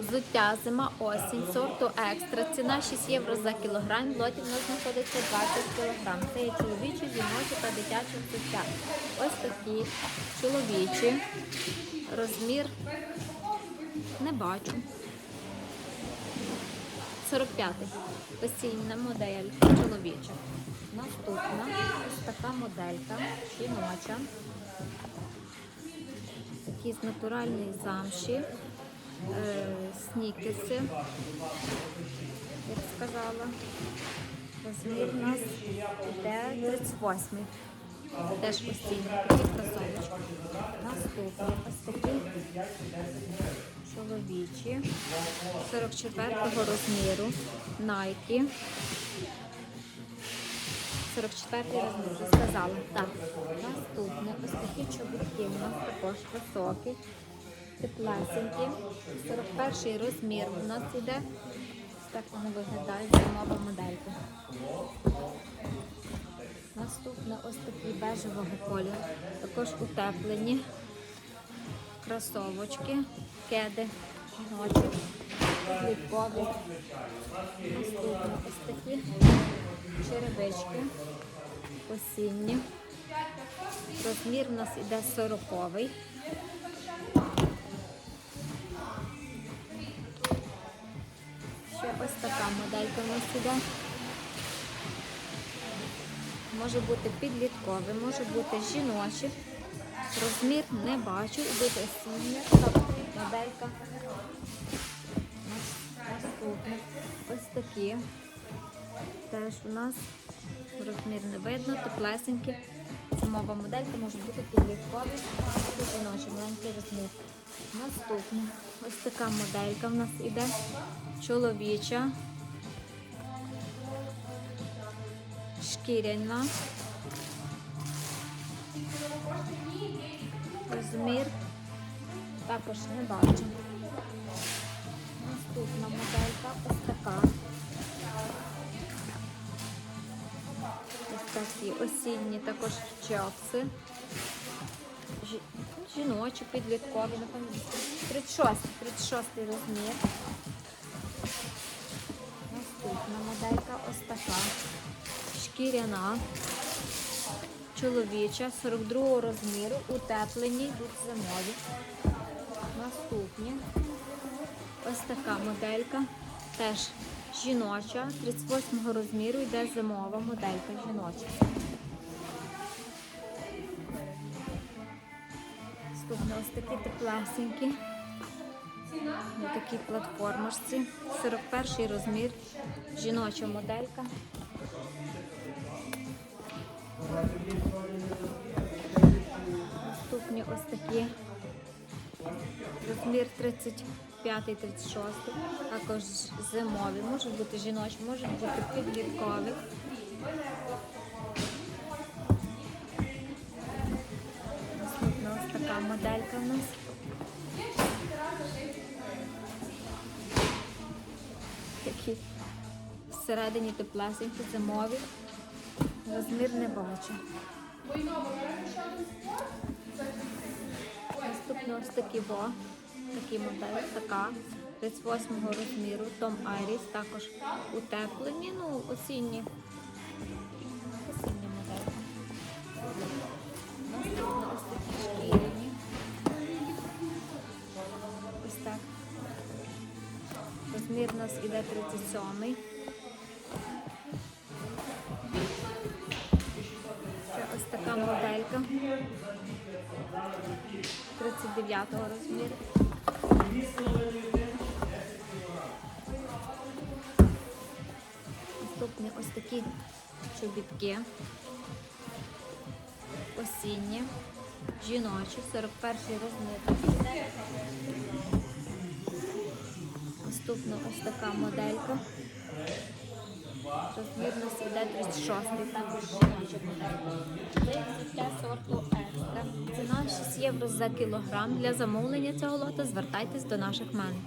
Взуття зима осінь сорту екстра. Ціна 6 євро за кілограм. В лоті в нас знаходиться 20 кілограм. Це є чоловічі, жіночі та дитячі взуття. Ось такі чоловічі. Розмір не бачу. 45. Осіння модель чоловіча. Наступна така моделька жіноча. Такі з натуральної замші. Е, снікерси, як сказала. Розмір у нас йде 38. Теж постійно. Наступні ось такі чоловічі 44-го розміру Nike. 44-й розмір, вже сказала. Так. Наступне ось такі чобітки у нас також високі теплесенькі. 41 розмір у нас. Ось Так вони виглядають зимова моделька. Наступне ось такі бежевого кольору. Також утеплені кросовочки, кеди, жіночі, пліткові. Наступне ось такі черевички осінні. Розмір у нас іде 40-й. Така моделька у нас іде. Може бути підлітковий, може бути жіночий. Розмір не бачу, буде осіння. Моделька. Наступне. Ось такі. Теж у нас розмір не видно, теплесенькі. Зимова моделька може бути підлітковий, буде жіночий, маленький розмір. Наступне. Ось така моделька в нас іде. Чоловіча. Шкіряна. Розмір також не бачу. Наступна моделька ось така. Ось такі осінні також чопси. Жіночі, підліткові, напевно. 36, 36 розмір. Наступна моделька ось така. Шкіряна. Чоловіча, 42 розміру, утеплені, йдуть зимові. Наступні. Ось така моделька. Теж жіноча, 38 розміру, йде зимова моделька жіноча. Наступно ось такі теплесенькі. На такій платформочці. 41 розмір, жіноча моделька. Розмір 35-36, також зимові, можуть бути жіночі, можуть бути підліткові. Наступна ось така моделька у нас. Такі всередині теплесенькі, зимові. Розмір не бачу. Наступно ось такі во, такі модель, така 38 розміру, Том Айріс, також утеплені, ну, осінні. Осінні модельки. Наступно ось такі шкіряні. Ось так. Розмір у нас іде 37. Це ось така моделька. 39-го розміру. Наступні ось такі чобітки. Осінні, жіночі, 41 розмір. Наступна ось така моделька. Розмір нас іде 36, також жіноча моделька. Це сорту. Ціна 6 євро за кілограм. Для замовлення цього лота звертайтесь до наших менеджерів.